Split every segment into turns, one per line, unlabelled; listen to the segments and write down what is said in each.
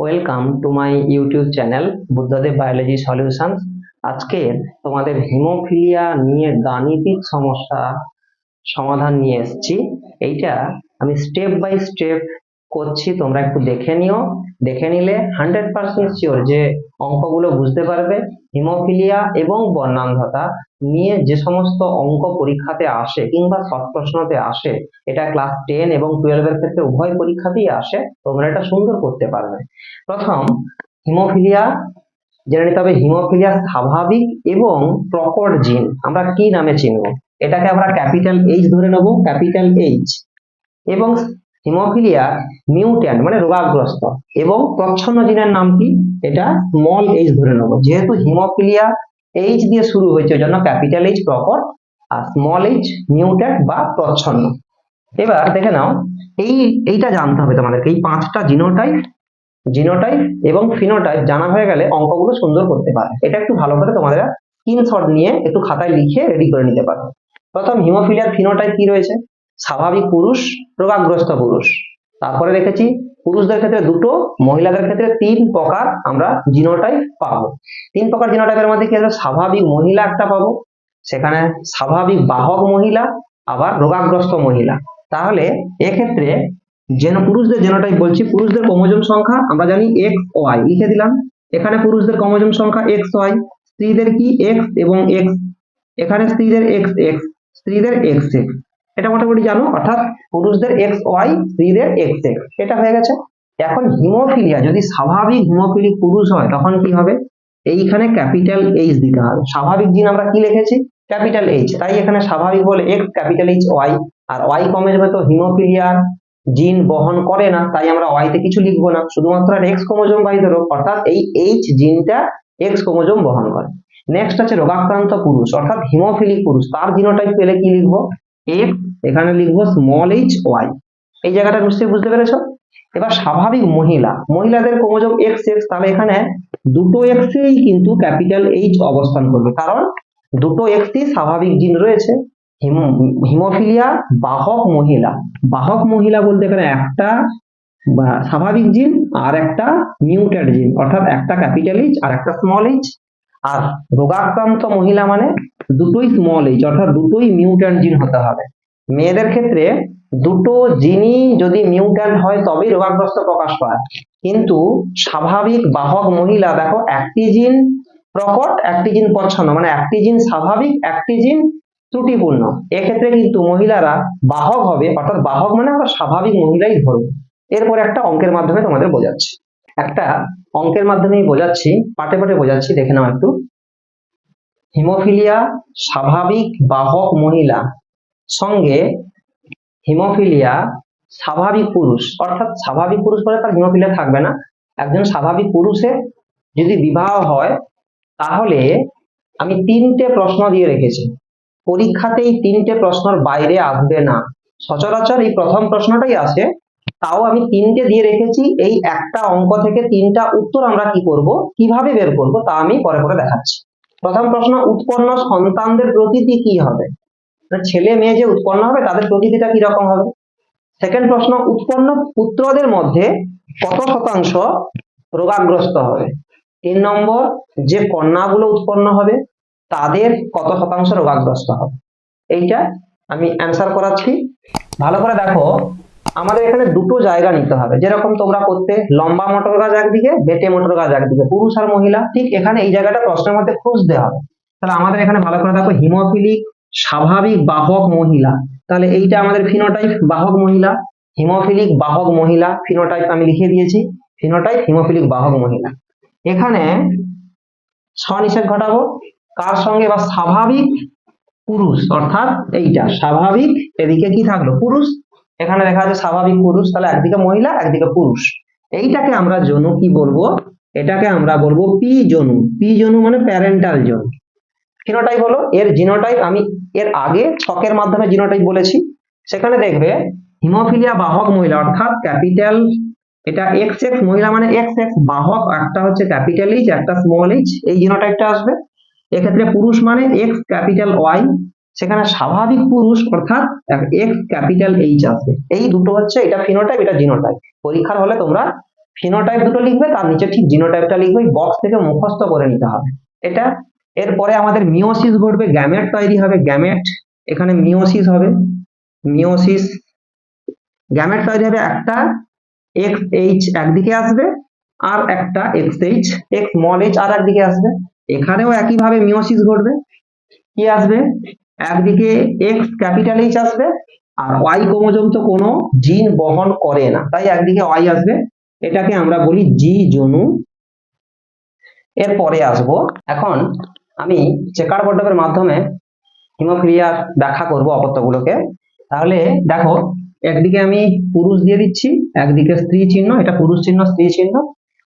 Welcome to my YouTube channel Buddhadeb biology solutions আজকে তোমাদের haemophilia নিয়ে গাণিতিক সমস্যা সমাধান নিয়ে এসেছি। এইটা আমি স্টেপ বাই স্টেপ করছি, তোমরা একটু দেখে নিও। দেখে নিলে হান্ড্রেড পার্সেন্ট শিওর যে অঙ্কগুলো বুঝতে পারবে। হিমোফিলিয়া এবং বর্ণান্ধতা নিয়ে যে সমস্ত অঙ্ক পরীক্ষাতে আসে কিংবা শর্ট প্রশ্নতে আসে, এটা ক্লাস টেন এবং টুয়েলভের ক্ষেত্রে উভয় পরীক্ষাতেই আসে, তোমরা এটা সুন্দর করতে পারবে। প্রথম, হিমোফিলিয়া, জেনে নিতে হবে হিমোফিলিয়া স্বাভাবিক এবং প্রকট জিন। আমরা কি নামে চিনব? এটাকে আমরা ক্যাপিটাল এইচ ধরে নেব, ক্যাপিটাল এইচ এবং হিমোফিলিয়া মিউট্যান্ট মানে রোগাগ্রস্ত। এবং প্রচ্ছন্ন জিনের নাম কি? এটা স্মল এইচ ধরে নেব। যেহেতু হিমোফিলিয়া এইচ দিয়ে শুরু হয়েছে জন্য ক্যাপিটাল এইচ প্রকট আর স্মল এইচ মিউট্যান্ট বা প্রচ্ছন্ন। এবার দেখে নাও, এই, এইটা জানতে হবে তোমাদেরকে। এই পাঁচটা জিনোটাইপ জিনোটাইপ এবং ফিনোটাইপ জানা হয়ে গেলে অঙ্কগুলো সুন্দর করতে পারে এটা একটু ভালো করে তোমাদের স্ক্রিনশট নিয়ে একটু খাতায় লিখে রেডি করে নিতে পারো। প্রথম হিমোফিলিয়ার ফিনোটাইপ কি রয়েছে? স্বাভাবিক পুরুষ, রোগাগ্রস্ত পুরুষ। তারপরে রেখেছি পুরুষদের ক্ষেত্রে দুটো, মহিলাদের ক্ষেত্রে তিন প্রকার আমরা জিনোটাইপ পাবো। তিন প্রকার জিনোটাইপের মধ্যে কি আছে? স্বাভাবিক মহিলা একটা পাবো, সেখানে স্বাভাবিক বাহক মহিলা, আবার রোগাগ্রস্ত মহিলা। তাহলে এক্ষেত্রে যেন পুরুষদের জেনোটাইপ বলছি, পুরুষদের ক্রোমোজোম সংখ্যা আমরা জানি এক্স ওয়াই লিখে দিলাম। এখানে পুরুষদের ক্রোমোজোম সংখ্যা এক্স ওয়াই স্ত্রীদের কি এক্স এবং এক্স এখানে স্ত্রীদের এক্স এক্স স্ত্রীদের এক্স এক্স এটা মোটামুটি জানো, অর্থাৎ পুরুষদের এক্স ওয়াই স্ত্রীদের এক্স এক্স এটা হয়ে গেছে। এখন হিমোফিলিয়া, যদি স্বাভাবিক হিমোফিলিক পুরুষ হয়, তখন কি হবে? এইখানে ক্যাপিটাল এইচ দিতে হবে। স্বাভাবিক জিন আমরা কি লিখেছি? ক্যাপিটাল এইচ তাই এখানে স্বাভাবিক বলে এক্স ক্যাপিটাল এইচ ওয়াই আর ওয়াই কমের যাবে তো হিমোফিলিয়ার জিন বহন করে না, তাই আমরা ওয়াইতে কিছু লিখব না। শুধুমাত্র এক্স ক্রোমোজোম বাই ধরো, অর্থাৎ এই এইচ জিনটা এক্স ক্রোমোজোম বহন করে। নেক্সট আছে রোগাক্রান্ত পুরুষ, অর্থাৎ হিমোফিলিক পুরুষ। তার জিনোটাইপ পেলে কি লিখব? এক্স এখানে লিখব স্মল এইচ ওয়াই এই জায়গাটা নিশ্চয়ই বুঝতে পেরেছ? এবার স্বাভাবিক মহিলা, মহিলাদের ক্রোমোজোম এক্স এক্স তাহলে এখানে দুটো এক্সেই কিন্তু ক্যাপিটাল এইচ অবস্থান করবে। কারণ দুটো এক্সই স্বাভাবিক জিন রয়েছে। হিমো- হিমোফিলিয়া, বাহক মহিলা। বাহক মহিলা বলতে এখানে একটা স্বাভাবিক জিন আর একটা মিউটেড জিন। অর্থাৎ একটা ক্যাপিটাল এইচ আর একটা স্মল এইচ আর রোগাক্রান্ত মহিলা মানে দুটোই স্মল এইচ অর্থাৎ দুটোই মিউট্যান্ট জিন হতে হবে। মেয়েদের ক্ষেত্রে দুটো জিনই যদি মিউট্যান্ট হয়, তবেই রোগাগ্রস্ত প্রকাশ পায়। কিন্তু স্বাভাবিক বাহক মহিলা, দেখো, একটি জিন প্রকট, একটি জিন প্রচ্ছন্ন মানে একটি জিন স্বাভাবিক, একটি জিন ত্রুটিপূর্ণ। এক্ষেত্রে কিন্তু মহিলারা বাহক হবে, অর্থাৎ বাহক মানে আমরা স্বাভাবিক মহিলাই ধরবো। এরপর একটা অঙ্কের মাধ্যমে তোমাদের বোঝাচ্ছি। একটা অঙ্কের মাধ্যমেই বোঝাচ্ছি, পাটে পাটে বোঝাচ্ছি, দেখে নাও একটু। হিমোফিলিয়া স্বাভাবিক বাহক মহিলা, সঙ্গে হিমোফিলিয়া স্বাভাবিক পুরুষ। অর্থাৎ স্বাভাবিক পুরুষ বলে তার হিমোফিলিয়া থাকবে না। একজন স্বাভাবিক পুরুষের যদি বিবাহ হয়, তাহলে আমি তিনটে প্রশ্ন দিয়ে রেখেছি। পরীক্ষাতেই তিনটে প্রশ্নের বাইরে আসবে না। সচরাচর এই প্রথম প্রশ্নটাই আসে তাও আমি তিনটে দিয়ে রেখেছি। এই একটা অঙ্ক থেকে তিনটা উত্তর আমরা কি করব? কীভাবে বের করব? তা আমি পরে পরে দেখাচ্ছি। প্রথম প্রশ্ন, উৎপন্ন সন্তানদের প্রকৃতি কি হবে? মানে ছেলে মেয়ে যে উৎপন্ন হবে, তাদের প্রকৃতিটা কি রকম হবে? সেকেন্ড প্রশ্ন, উৎপন্ন পুত্রদের মধ্যে কত শতাংশ রোগাগ্রস্ত হবে? তিন নম্বর, যে কন্যাগুলো উৎপন্ন হবে, তাদের কত শতাংশ রোগাগ্রস্ত হবে? এইটা আমি অ্যান্সার করাচ্ছি। ভালো করে দেখো আমাদের এখানে দুটো জায়গা নিতে হবে। যেরকম তোমরা করতে লম্বা মোটর গাছ একদিকে, বেটে মোটর গাছ একদিকে, পুরুষ আর মহিলা, ঠিক এখানে এই জায়গাটা প্রশ্নের মধ্যে খুঁজতে হবে। তাহলে আমাদের এখানে ভালো করে দেখো, হিমোফিলিক, স্বাভাবিক বাহক মহিলা। তাহলে এইটা আমাদের ফিনোটাইপ বাহক মহিলা, হিমোফিলিক, বাহক মহিলা ফিনোটাইপ আমি লিখে দিয়েছি ফিনোটাইপ হিমোফিলিক, বাহক মহিলা। এখানে স্বনিষেধ ঘটাবো, কার সঙ্গে? বা স্বাভাবিক পুরুষ, অর্থাৎ এইটা, স্বাভাবিক, এদিকে কি থাকল? পুরুষ এখানে দেখা যাচ্ছে স্বাভাবিক পুরুষ, তাহলে একদিকে মহিলা, একদিকে পুরুষ। এইটাকে আমরা জনু কি বলব? এটাকে আমরা বলব পি জনু পি জনু মানে প্যারেন্টাল জনু ফিনোটাইপ হলো এর জিনোটাইপ, আমি এর আগে ছকের মাধ্যমে জিনোটাইপ বলেছি। সেখানে দেখবে হিমোফিলিয়া বাহক মহিলা, অর্থাৎ ক্যাপিটাল, এটা এক্স এক্স মহিলা মানে এক্স এক্স বাহক, একটা হচ্ছে ক্যাপিটাল এইচ একটা স্মল এইচ এই জিনোটাইপটা আসবে। এক্ষেত্রে পুরুষ মানে এক্স ক্যাপিটাল ওয়াই সেখানে স্বাভাবিক পুরুষ অর্থাৎ এক্স ক্যাপিটাল এইচ আসবে এই দুটো হচ্ছে এটা ফিনোটাইপ এটা জিনোটাইপ পরীক্ষার হলে তোমরা ফিনোটাইপ দুটো লিখবে, তার নিচে ঠিক জিনোটাইপটা লিখবে বক্স থেকে মুখস্থ করে নিতে হবে। এটা, এরপরে আমাদের মিওসিস ঘটবে গ্যামেট তৈরি হবে গ্যামেট এখানে মিওসিস হবে। মিওসিস গ্যামেট তৈরি হবে, একটা এক্স এইচ একদিকে আসবে, আর একটা X H X small H আর একদিকে আসবে। এখানেও একইভাবে মিওসিস ঘটবে। কি আসবে? একদিকে এক্স ক্যাপিটাল এইচ আসবে আর ওয়াই ক্রোমোজোম তো কোনো জিন বহন করে না। তাই একদিকে ওয়াই আসবে। এটাকে আমরা বলি জি জনু এরপরে আসব। এখন আমি চেকার পদ্ধতির মাধ্যমে হিমোফিলিয়ার ব্যাখ্যা করব অপত্যগুলোকে তাহলে দেখো, একদিকে আমি পুরুষ দিয়ে দিচ্ছি, একদিকে স্ত্রী চিহ্ন। এটা পুরুষ চিহ্ন, স্ত্রী চিহ্ন।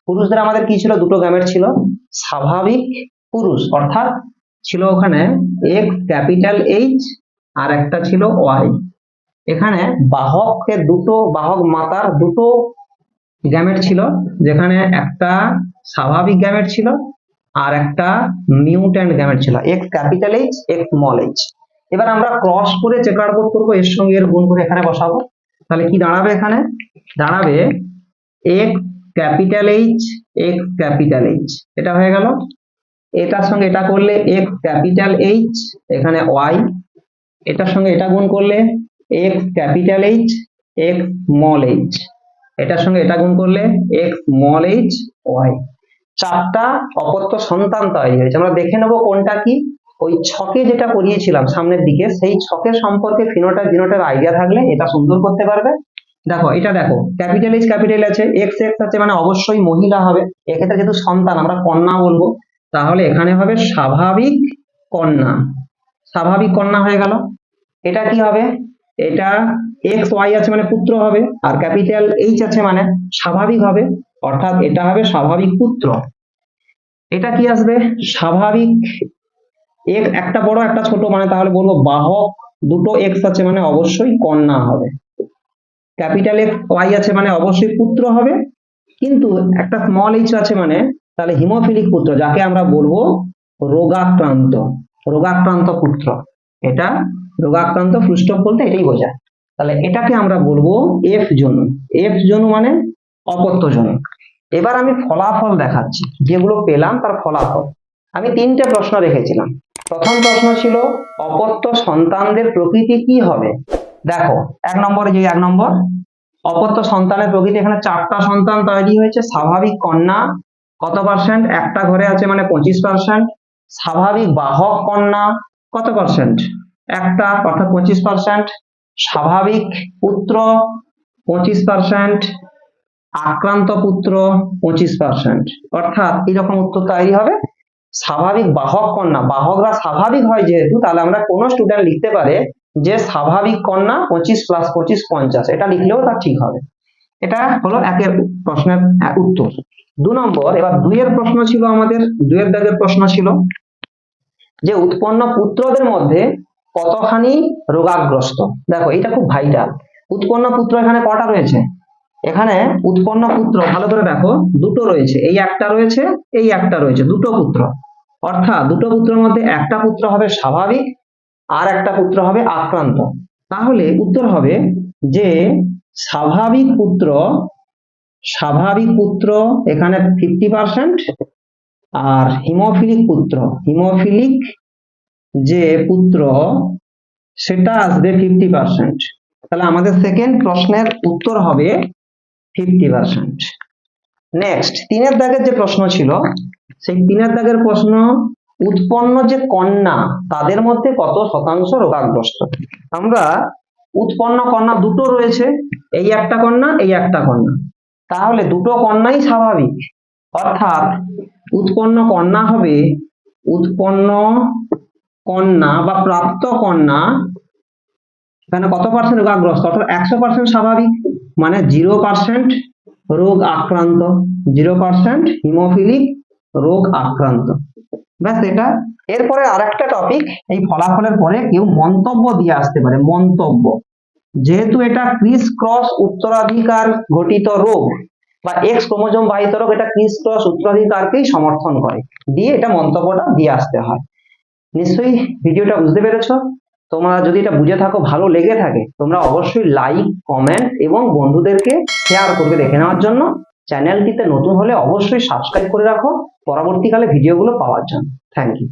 পুরুষদের আমাদের কি ছিল? দুটো গ্যামেট ছিল। স্বাভাবিক পুরুষ, অর্থাৎ ছিল ওখানে এক্স ক্যাপিটাল এইচ আর একটা ছিল ওয়াই এখানে বাহকের দুটো, বাহক মাতার দুটো গ্যামেট ছিল, যেখানে একটা স্বাভাবিক গ্যামেট ছিল আর একটা মিউট্যান্ট গ্যামেট ছিল। X capital H X small H এবার আমরা ক্রস করে চেকার বোর্ড করব, এর সঙ্গে এর গুণ করে এখানে বসাবো। তাহলে কি দাঁড়াবে এখানে? দাঁড়াবে X capital H X capital H এটা হয়ে গেল এটার সঙ্গে এটা করলে এক্স ক্যাপিটাল এইচ এখানে ওয়াই এটার সঙ্গে এটা গুণ করলে X capital H X small H এটার সঙ্গে এটা গুণ করলে এক্স স্মল এইচ ওয়াই চারটা অপত্য সন্তান তৈরি হয়েছে। আমরা দেখে নেব কোনটা কি। ওই ছকে যেটা করিয়েছিলাম সামনের দিকে, সেই ছকের সম্পর্কে ফিনোটা জিনোটার আইডিয়া থাকলে এটা সুন্দর করতে পারবে। দেখো, এটা দেখো ক্যাপিটাল এইচ ক্যাপিটাল আছে এক্স এক্স আছে মানে অবশ্যই মহিলা হবে। এক্ষেত্রে যেহেতু সন্তান, আমরা কন্যা বলব। তাহলে এখানে হবে স্বাভাবিক কন্যা। স্বাভাবিক কন্যা হয়ে গেল। এটা কি হবে? এটা এক্স ওয়াই আছে মানে পুত্র হবে, আর ক্যাপিটাল এইচ আছে মানে স্বাভাবিক হবে, অর্থাৎ এটা হবে স্বাভাবিক পুত্র। এটা কি আসবে? স্বাভাবিক এক একটা বড়, একটা ছোট মানে তাহলে বলব বাহক দুটো এক্স আছে মানে অবশ্যই কন্যা হবে। ক্যাপিটাল এক্স ওয়াই আছে মানে অবশ্যই পুত্র হবে, কিন্তু একটা স্মল এইচ আছে মানে তাহলে হিমোফিলিক পুত্র, যাকে আমরা বলব রোগাক্রান্ত রোগাক্রান্ত পুত্র। এটা রোগাক্রান্ত ফুলস্টপ বলতে এটাই বোঝায়। তাহলে এটাকে আমরা বলব এফ জনু। এফ জনু মানে অপত্য জনু। এবার আমি ফলাফল দেখাচ্ছি। যেগুলো পেলাম তার ফলাফল। আমি তিনটে প্রশ্ন রেখেছিলাম। প্রথম প্রশ্ন ছিল, অপত্য সন্তানদের প্রকৃতি কি হবে? দেখো, এক নম্বরে যে এক নম্বর, অপত্য সন্তানের প্রকৃতি, এখানে চারটা সন্তান তৈরি হয়েছে, স্বাভাবিক কন্যা কত পার্সেন্ট একটা ঘরে আছে মানে পঁচিশ পার্সেন্ট স্বাভাবিক বাহক কন্যা কত পার্সেন্ট একটা অর্থাৎ পঁচিশ পার্সেন্ট স্বাভাবিক পুত্র পঁচিশ পার্সেন্ট আক্রান্ত পুত্র পঁচিশ পার্সেন্ট অর্থাৎ এরকম উত্তর তৈরি হবে। স্বাভাবিক বাহক কন্যা। বাহকরা স্বাভাবিক হয় যেহেতু, তাহলে আমরা কোনো স্টুডেন্ট লিখতে পারে যে স্বাভাবিক কন্যা পঁচিশ প্লাস পঁচিশ পঞ্চাশ। এটা লিখলেও তার ঠিক হবে। এটা হলো একের প্রশ্নের উত্তর। দু নম্বর, এবার দুইয়ের প্রশ্ন ছিল আমাদের, দুইয়ের দাগের প্রশ্ন ছিল যে উৎপন্ন পুত্রদের মধ্যে কতখানি রোগাগ্রস্ত? দেখো এটা খুব ভাইটাল উৎপন্ন পুত্র এখানে কটা রয়েছে? এখানে উৎপন্ন পুত্র, ভালো করে দেখো, দুটো রয়েছে। এই একটা রয়েছে, এই একটা রয়েছে, দুটো পুত্র। অর্থাৎ দুটো পুত্রের মধ্যে একটা পুত্র হবে স্বাভাবিক, আর একটা পুত্র হবে আক্রান্ত। তাহলে উত্তর হবে যে স্বাভাবিক পুত্র স্বাভাবিক পুত্র এখানে ফিফটি পার্সেন্ট আর হিমোফিলিক পুত্র। হিমোফিলিক যে পুত্র, সেটা আসবে ফিফটি পার্সেন্ট তাহলে আমাদের সেকেন্ড প্রশ্নের উত্তর হবে ফিফটি পার্সেন্ট নেক্সট তিনের দাগের যে প্রশ্ন ছিল, সেই তিনের দাগের প্রশ্ন, উৎপন্ন যে কন্যা, তাদের মধ্যে কত শতাংশ রোগাগ্রস্ত? আমরা উৎপন্ন কন্যা দুটো রয়েছে, এই একটা কন্যা, এই একটা কন্যা। তাহলে দুটো কন্যাই স্বাভাবিক। অর্থাৎ উৎপন্ন কন্যা হবে উৎপন্ন কন্যা বা প্রাপ্ত কন্যা, এখানে কত পার্সেন্ট রোগাগ্রস্ত? অর্থাৎ একশো পার্সেন্ট স্বাভাবিক মানে জিরো পার্সেন্ট রোগ আক্রান্ত। জিরো পার্সেন্ট হিমোফিলিক রোগ আক্রান্ত। ব্যাস এটা। এরপরে আরেকটা টপিক এই ফলাফলের পরে কেউ মন্তব্য দিয়ে আসতে পারে, মন্তব্য। যেহেতু এটা ক্রিস ক্রস উত্তরাধিকার ঘটিত রোগ, বা এক্স ক্রোমোজোম বাহিত রোগ, এটা ক্রিস ক্রস উত্তরাধিকারকেই সমর্থন করে। দিয়ে এটা মন্তব্যটা দিয়ে আসতে হয়। নিশ্চয়ই ভিডিওটা বুঝতে পেরেছ? তোমরা যদি এটা বুঝে থাকো, ভালো লেগে থাকে, তোমরা অবশ্যই লাইক কমেন্ট এবং বন্ধুদেরকে শেয়ার করবে দেখে নেওয়ার জন্য। চ্যানেলটিতে নতুন হলে অবশ্যই সাবস্ক্রাইব করে রাখো। পরবর্তীকালে ভিডিওগুলো পাওয়ার জন্য। Thank you